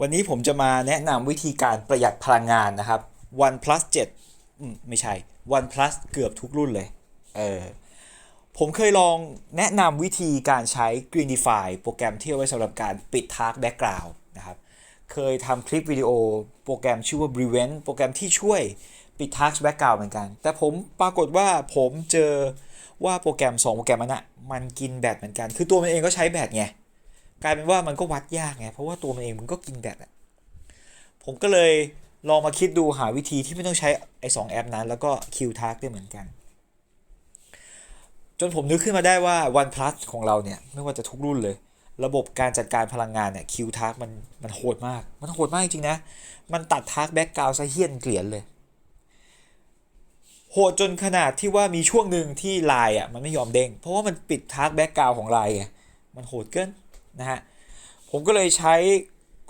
วันนี้ผมจะมาแนะนำวิธีการประหยัดพลังงานนะครับ OnePlus 7อืมไม่ใช่ OnePlus เกือบทุกรุ่นเลย เออ ผมเคยลองแนะนำวิธีการใช้ Greenify โปรแกรมที่เอาไว้สำหรับการปิด Task Background นะครับ เคยทำคลิปวิดีโอโปรแกรมชื่อว่า Prevent โปรแกรมที่ช่วยปิด Task Background เหมือนกัน แต่ผมปรากฏว่าผมเจอว่าโปรแกรม 2 โปรแกรมนั้นอะมันกินแบตเหมือนกัน คือตัวมันเองก็ใช้แบตไง กลายเป็นว่ามันก็วัดยากไงเพราะว่าตัวมันเองมันก็กินแบตอะผมก็เลยลองมาคิดดูหาวิธีที่ไม่ต้องใช้ไอ้สองแอปนั้น แล้วก็คิวทักได้เหมือนกัน จนผมนึกขึ้นมาได้ว่า OnePlus ของเราเนี่ย ไม่ว่าจะทุกรุ่นเลย ระบบการจัดการพลังงานเนี่ยคิวทักมันมันโหดมาก มันโหดมากจริงนะ มันตัดทักแบ็กกราวซะเฮี้ยนเกลียนเลย โหดจนขนาดที่ว่ามีช่วงหนึ่งที่ไลน์อะมันไม่ยอมเด้งเพราะว่ามันปิดทักแบ็กกราวของไลน์ไงมันโหดเกิน นะฮะผมก็เลยใช้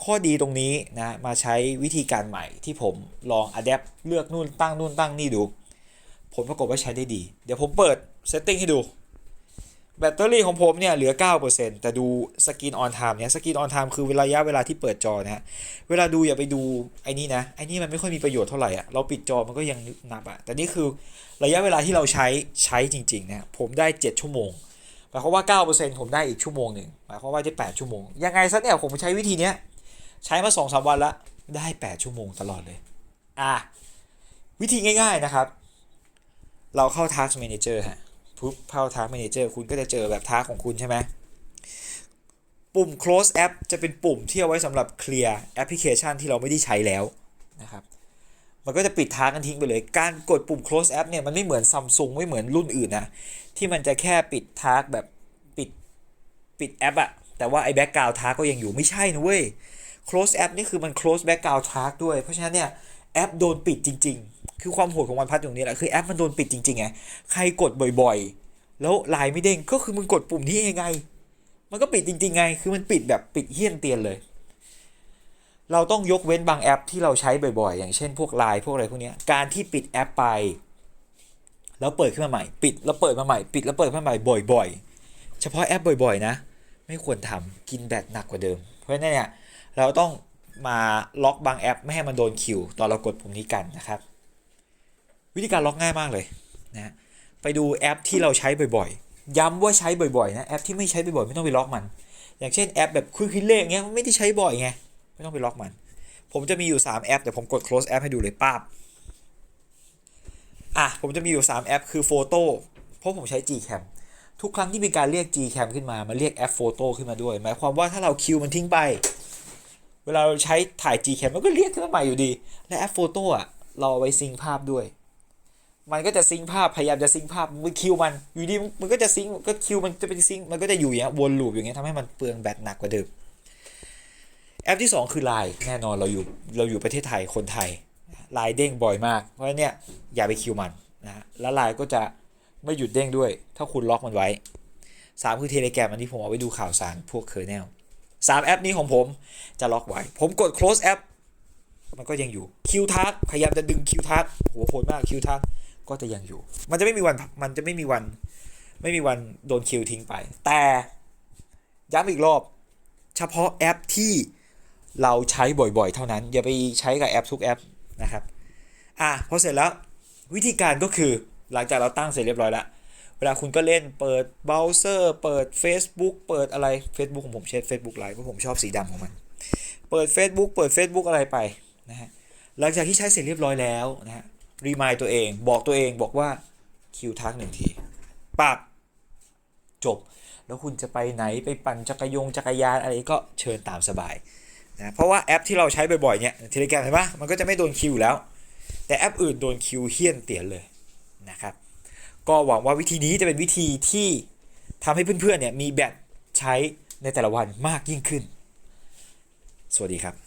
ข้อดีตรงนี้นะมาใช้วิธีการใหม่ที่ผมลองอัดแอปเลือกนู่นตั้งนู่นตั้งนี่ดู ผลปรากฏว่าใช้ได้ดี เดี๋ยวผมเปิดเซตติ้งให้ดู แบตเตอรี่ของผมเนี่ยเหลือ 9%แต่ดูสกรีนออนไทม์เนี่ยสกรีนออนไทม์คือระยะเวลาที่เปิดจอนะฮะเวลาดูอย่าไปดูไอ้นี่นะไอ้นี่มันไม่ค่อยมีประโยชน์เท่าไหร่อะเราปิดจอมันก็ยังนับอะแต่นี่คือระยะเวลาที่เราใช้ใช้จริงๆนะผมได้ 7 ชั่วโมง หมายความว่า 9%ผมได้อีกชั่วโมงหนึ่งหมายความว่าได้8ชั่วโมง ยังไงซะเนี่ยผมใช้วิธีเนี้ยใช้มา2อสวันละได้ 8 ชั่วโมงตลอดเลย อะ วิธีง่าย ๆนะครับ เราเข้า Task Manager ฮะปุ๊บเข้า Task Manager คุณก็จะเจอแบบ Task ของคุณใช่ไหมปุ่ม close app จะเป็นปุ่มที่เอาไว้สำหรับเคลียร์แอปพลิเคชันที่เราไม่ได้ใช้แล้วนะครับ มันก็จะปิดทางกันทิ้งไปเลย การกดปุ่ม close app เนี่ยมันไม่เหมือนซัมซุงไม่เหมือนรุ่นอื่นนะ ที่มันจะแค่ปิดทาร์กแบบปิดปิดแอปอะแต่ว่าไอ้แบ็กกราวทาร์กก็ยังอยู่ไม่ใช่นะเว้ย close app นี่คือมัน close background task ด้วย เพราะฉะนั้นเนี่ยแอปโดนปิดจริง ๆ คือความโหดของวันพัดตรงนี้แหละ คือแอปมันโดนปิดจริงๆไง ใครกดบ่อยๆ แล้วไลน์ไม่เด้ง ก็คือมึงกดปุ่มนี้ยังไง มันก็ปิดจริงๆไง คือมันปิดแบบปิดเฮี้ยนเตียนเลย เราต้องยกเว้นบางแอปที่เราใช้บ่อยๆ อย่างเช่นพวกไลน์พวกอะไรพวกนี้การที่ปิดแอปไป แล้วเปิดขึ้นมาใหม่ ปิดแล้วเปิดมาใหม่ ปิดแล้วเปิดมาใหม่บ่อยๆ เฉพาะแอปบ่อยๆนะ ไม่ควรทำกินแบตหนักกว่าเดิม เพราะฉะนั้นเนี่ยเราต้องมาล็อกบางแอป ไม่ให้มันโดนคิวตอนเรากดปุ่มนี้กันนะครับ วิธีการล็อกง่ายมากเลยนะไปดูแอปที่เราใช้บ่อยๆ ย้ำว่าใช้บ่อยๆนะแอปที่ไม่ใช้บ่อยๆไม่ต้องไปล็อกมัน อย่างเช่นแอปแบบคุยคิดเลขเงี้ยมันไม่ได้ใช้บ่อยไง ไม่ต้องไปล็อกมัน ผมจะมีอยู่ 3 แอป เดี๋ยวผมกด close แอปให้ดูเลยป้าบอะ ผมจะมีอยู่ 3 แอป คือ Photo เพราะผมใช้ Gcam ทุกครั้งที่มีการเรียก Gcam ขึ้นมา มันเรียกแอป Photo ขึ้นมาด้วย หมายความว่าถ้าเราคิวมันทิ้งไป เวลาเราใช้ถ่าย Gcam มันก็เรียกขึ้นมาใหม่อยู่ดี และแอป Photo อะ เราเอาไว้ซิงภาพด้วย มันก็จะซิงภาพ พยายามจะซิงภาพมันคิวมัน อยู่ดีมันก็จะซิงก็คิวมันจะเป็นซิงมันก็จะอยู่อย่างเงี้ยวนลูปอย่างเงี้ยทำให้มันเปลืองแบตหนักกว่าเดิม แอปที่ 2 คือ Line แน่นอนเราอยู่เราอยู่ประเทศไทยคนไทย Line เด้งบ่อยมาก เพราะฉะนั้นเนี่ยอย่าไปคิวมันนะแล้ว Line ก็จะไม่หยุดเด้งด้วย ถ้าคุณล็อกมันไว้ 3 คือ Telegram อันนี้ผมเอาไว้ดูข่าวสารพวก kernel 3แอปนี้ของผมจะล็อกไว้ ผมกด close app มันก็ยังอยู่ Q Task พยายามจะดึง Q Task หัวโหดมาก Q Task ก็จะยังอยู่ มันจะไม่มีวันมันจะไม่มีวัน ไม่มีวันโดนคิวทิ้งไป แต่ย้ำอีกรอบ เฉพาะแอปที่ เราใช้บ่อยๆ เท่านั้น อย่าไปใช้กับแอปทุกแอปนะครับอะพอเสร็จแล้ววิธีการก็คือหลังจากเราตั้งเสร็จเรียบร้อยแล้วเวลาคุณก็เล่นเปิดเบราว์เซอร์ เปิด Facebook เปิดอะไร Facebook ของผมใช้ Facebook Live เพราะผมชอบสีดำของมัน เปิด Facebook เปิด Facebook อะไรไปนะฮะหลังจากที่ใช้เสร็จเรียบร้อยแล้วนะฮะรีมายตัวเองบอกตัวเองบอกว่าคิวทักหนึ่งทีปับจบ แล้วคุณจะไปไหนไปปั่นจักรยงจักรยานอะไรก็เชิญตามสบาย นะเพราะว่าแอปที่เราใช้บ่อยๆเนี่ยเทเลแกรมเห็นปะมันก็จะไม่โดนคิวแล้ว แต่แอปอื่นโดนคิวเฮี้ยนเตียนเลยนะครับก็หวังว่าวิธีนี้จะเป็นวิธีที่ทำให้เพื่อนๆเนี่ยมีแบตใช้ในแต่ละวันมากยิ่งขึ้น สวัสดีครับ